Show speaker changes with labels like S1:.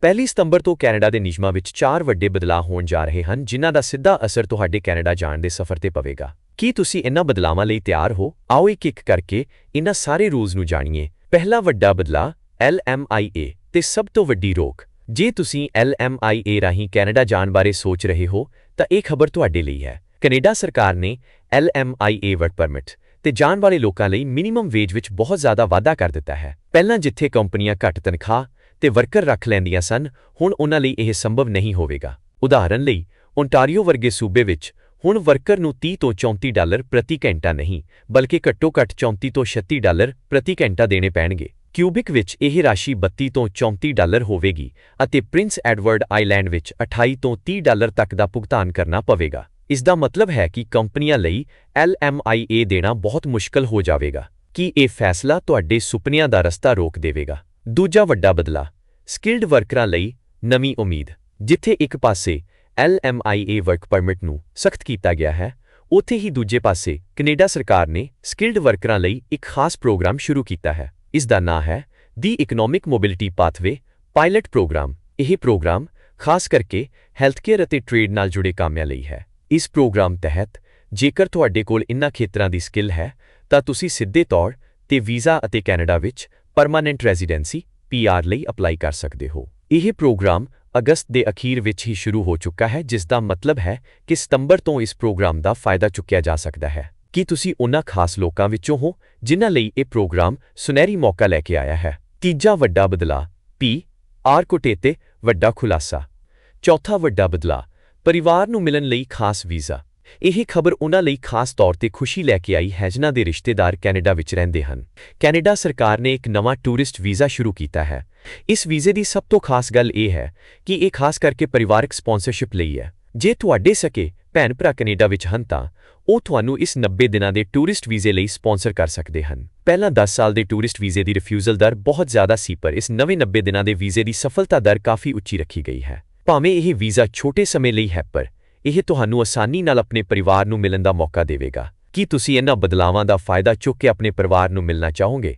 S1: ਪਹਿਲੀ ਸਤੰਬਰ ਤੋਂ ਕੈਨੇਡਾ ਦੇ ਨਿਯਮਾਂ ਵਿੱਚ ਚਾਰ ਵੱਡੇ ਬਦਲਾਅ ਹੋਣ ਜਾ ਰਹੇ ਹਨ, ਜਿਨ੍ਹਾਂ ਦਾ ਸਿੱਧਾ ਅਸਰ ਤੁਹਾਡੇ ਕੈਨੇਡਾ ਜਾਣ ਦੇ ਸਫ਼ਰ ਤੇ ਪਵੇਗਾ। ਕੀ ਤੁਸੀਂ ਇਹਨਾਂ ਬਦਲਾਵਾਂ ਲਈ ਤਿਆਰ ਹੋ? ਆਓ ਇੱਕ ਇੱਕ ਕਰਕੇ ਇਹਨਾਂ ਸਾਰੇ ਰੂਲਸ ਨੂੰ ਜਾਣੀਏ। ਪਹਿਲਾ ਵੱਡਾ ਬਦਲਾਅ LMIA ਤੇ ਸਭ ਤੋਂ ਵੱਡੀ ਰੋਕ। ਜੇ ਤੁਸੀਂ LMIA ਰਾਹੀਂ ਕੈਨੇਡਾ ਜਾਣ ਬਾਰੇ ਸੋਚ ਰਹੇ ਹੋ, ਤਾਂ ਇਹ ਖਬਰ ਤੁਹਾਡੇ ਲਈ ਹੈ। ਕੈਨੇਡਾ ਸਰਕਾਰ ਨੇ LMIA ਵਰਕ ਪਰਮਿਟ ਤੇ ਜਾਣ ਵਾਲੇ ਲੋਕਾਂ ਲਈ ਮਿਨੀਮਮ ਵੇਜ ਵਿੱਚ ਬਹੁਤ ਜ਼ਿਆਦਾ ਵਾਧਾ ਕਰ ਦਿੱਤਾ ਹੈ। ਪਹਿਲਾਂ ਜਿੱਥੇ ਕੰਪਨੀਆਂ ਘੱਟ ਤਨਖਾਹ ਤੇ ਵਰਕਰ ਰੱਖ ਲੈਂਦੀਆਂ ਸਨ, ਹੁਣ ਉਹਨਾਂ ਲਈ ਇਹ ਸੰਭਵ ਨਹੀਂ ਹੋਵੇਗਾ। ਉਦਾਹਰਨ ਲਈ ਓਨਟਾਰੀਓ ਵਰਗੇ ਸੂਬੇ ਵਿੱਚ ਹੁਣ ਵਰਕਰ ਨੂੰ 30 ਤੋਂ 34 ਡਾਲਰ ਪ੍ਰਤੀ ਘੰਟਾ ਨਹੀਂ, ਬਲਕਿ ਘੱਟੋ-ਘੱਟ 34 ਤੋਂ 36 ਡਾਲਰ ਪ੍ਰਤੀ ਘੰਟਾ ਦੇਣੇ ਪੈਣਗੇ। ਕਿਊਬਿਕ ਵਿੱਚ ਇਹ ਰਾਸ਼ੀ 32 ਤੋਂ 34 ਡਾਲਰ ਹੋਵੇਗੀ ਅਤੇ ਪ੍ਰਿੰਸ ਐਡਵਰਡ ਆਈਲੈਂਡ ਵਿੱਚ 28 ਤੋਂ 30 ਡਾਲਰ ਤੱਕ ਦਾ ਭੁਗਤਾਨ ਕਰਨਾ ਪਵੇਗਾ। ਇਸ ਦਾ ਮਤਲਬ ਹੈ ਕਿ ਕੰਪਨੀਆਂ ਲਈ LMIA ਦੇਣਾ ਬਹੁਤ ਮੁਸ਼ਕਲ ਹੋ ਜਾਵੇਗਾ। ਕੀ ਇਹ ਫੈਸਲਾ ਤੁਹਾਡੇ ਸੁਪਨਿਆਂ ਦਾ ਰਸਤਾ ਰੋਕ ਦੇਵੇਗਾ? ਦੂਜਾ ਵੱਡਾ ਬਦਲਾਅ ਸਕਿਲਡ ਵਰਕਰਾਂ ਲਈ ਨਵੀਂ ਉਮੀਦ, ਜਿੱਥੇ ਇੱਕ ਪਾਸੇ LMIA ਵਰਕ ਪਰਮਿਟ ਨੂੰ ਸਖਤ ਕੀਤਾ ਗਿਆ ਹੈ, ਉੱਥੇ ਹੀ ਦੂਜੇ ਪਾਸੇ ਕੈਨੇਡਾ ਸਰਕਾਰ ਨੇ ਸਕਿਲਡ ਵਰਕਰਾਂ ਲਈ ਇੱਕ ਖਾਸ ਪ੍ਰੋਗਰਾਮ ਸ਼ੁਰੂ ਕੀਤਾ ਹੈ, ਇਸ ਦਾ ਨਾਂ ਹੈ the economic mobility pathway pilot program ਇਹ ਪ੍ਰੋਗਰਾਮ ਖਾਸ ਕਰਕੇ ਹੈਲਥਕੇਅਰ ਅਤੇ ਟ੍ਰੇਡ ਨਾਲ ਜੁੜੇ ਕਾਮਿਆਂ ਲਈ ਹੈ, ਇਸ ਪ੍ਰੋਗਰਾਮ ਤਹਿਤ ਜੇਕਰ ਤੁਹਾਡੇ ਕੋਲ ਇਨ੍ਹਾਂ ਖੇਤਰਾਂ ਦੀ ਸਕਿੱਲ ਹੈ, ਤਾਂ ਤੁਸੀਂ ਸਿੱਧੇ ਤੌਰ ਤੇ ਵੀਜ਼ਾ ਅਤੇ ਕੈਨੇਡਾ ਵਿੱਚ ਪਰਮਾਨੈਂਟ ਰੈਜ਼ੀਡੈਂਸੀ ਪੀਆਰ ਲਈ ਅਪਲਾਈ ਕਰ ਸਕਦੇ ਹੋ। ਇਹ ਪ੍ਰੋਗਰਾਮ ਅਗਸਤ ਦੇ ਅਖੀਰ ਵਿੱਚ ਹੀ ਸ਼ੁਰੂ ਹੋ ਚੁੱਕਾ ਹੈ, ਜਿਸ ਦਾ ਮਤਲਬ ਹੈ ਕਿ ਸਤੰਬਰ ਤੋਂ ਇਸ ਪ੍ਰੋਗਰਾਮ ਦਾ ਫਾਇਦਾ ਚੁੱਕਿਆ ਜਾ ਸਕਦਾ ਹੈ। ਕੀ ਤੁਸੀਂ ਉਹਨਾਂ ਖਾਸ ਲੋਕਾਂ ਵਿੱਚੋਂ ਹੋ ਜਿਨ੍ਹਾਂ ਲਈ ਇਹ ਪ੍ਰੋਗਰਾਮ ਸੁਨਹਿਰੀ ਮੌਕਾ ਲੈ ਕੇ ਆਇਆ ਹੈ? ਤੀਜਾ ਵੱਡਾ ਬਦਲਾਅ ਪੀ ਆਰ ਕੋਟੇਤੇ ਵੱਡਾ ਖੁਲਾਸਾ। ਚੌਥਾ ਵੱਡਾ ਬਦਲਾਅ, ਪਰਿਵਾਰ ਨੂੰ ਮਿਲਣ ਲਈ ਖਾਸ ਵੀਜ਼ਾ। ਇਹ ਖਬਰ ਉਹਨਾਂ ਲਈ ਖਾਸ ਤੌਰ ਤੇ ਖੁਸ਼ੀ ਲੈ ਕੇ ਆਈ ਹੈ ਜਿਨ੍ਹਾਂ ਦੇ ਰਿਸ਼ਤੇਦਾਰ ਕੈਨੇਡਾ ਵਿੱਚ ਰਹਿੰਦੇ ਹਨ। ਕੈਨੇਡਾ ਸਰਕਾਰ ਨੇ ਇੱਕ ਨਵਾਂ ਟੂਰਿਸਟ ਵੀਜ਼ਾ ਸ਼ੁਰੂ ਕੀਤਾ ਹੈ। ਇਸ ਵੀਜ਼ੇ ਦੀ ਸਭ ਤੋਂ ਖਾਸ ਗੱਲ ਇਹ ਹੈ ਕਿ ਇਹ ਖਾਸ ਕਰਕੇ ਪਰਿਵਾਰਕ ਸਪਾਂਸਰਸ਼ਿਪ ਲਈ ਹੈ। ਜੇ ਤੁਹਾਡੇ ਸਕੇ ਭੈਣ ਭਰਾ ਕੈਨੇਡਾ ਵਿੱਚ ਹਨ ਤਾਂ ਉਹ ਤੁਹਾਨੂੰ ਇਸ 90 ਦਿਨਾਂ ਦੇ ਟੂਰਿਸਟ ਵੀਜ਼ੇ ਲਈ ਸਪਾਂਸਰ ਕਰ ਸਕਦੇ ਹਨ। ਪਹਿਲਾਂ 10 ਸਾਲ ਦੇ ਟੂਰਿਸਟ ਵੀਜ਼ੇ ਦੀ ਰਿਫਿਊਜ਼ਲ ਦਰ ਬਹੁਤ ਜ਼ਿਆਦਾ ਸੀ, ਪਰ ਇਸ ਨਵੇਂ 90 ਦਿਨਾਂ ਦੇ ਵੀਜ਼ੇ ਦੀ ਸਫਲਤਾ ਦਰ ਕਾਫੀ ਉੱਚੀ ਰੱਖੀ ਗਈ ਹੈ। ਭਾਵੇਂ ਇਹ ਵੀਜ਼ਾ ਛੋਟੇ ਸਮੇਂ ਲਈ ਹੈ, ਪਰ ਇਹ ਤੁਹਾਨੂੰ ਆਸਾਨੀ ਨਾਲ ਆਪਣੇ ਪਰਿਵਾਰ ਨੂੰ ਮਿਲਣ ਦਾ ਮੌਕਾ ਦੇਵੇਗਾ। ਕੀ ਤੁਸੀਂ ਇਹਨਾਂ ਬਦਲਾਵਾਂ ਦਾ ਫਾਇਦਾ ਚੁੱਕ ਕੇ ਆਪਣੇ ਪਰਿਵਾਰ ਨੂੰ ਮਿਲਣਾ ਚਾਹੋਗੇ?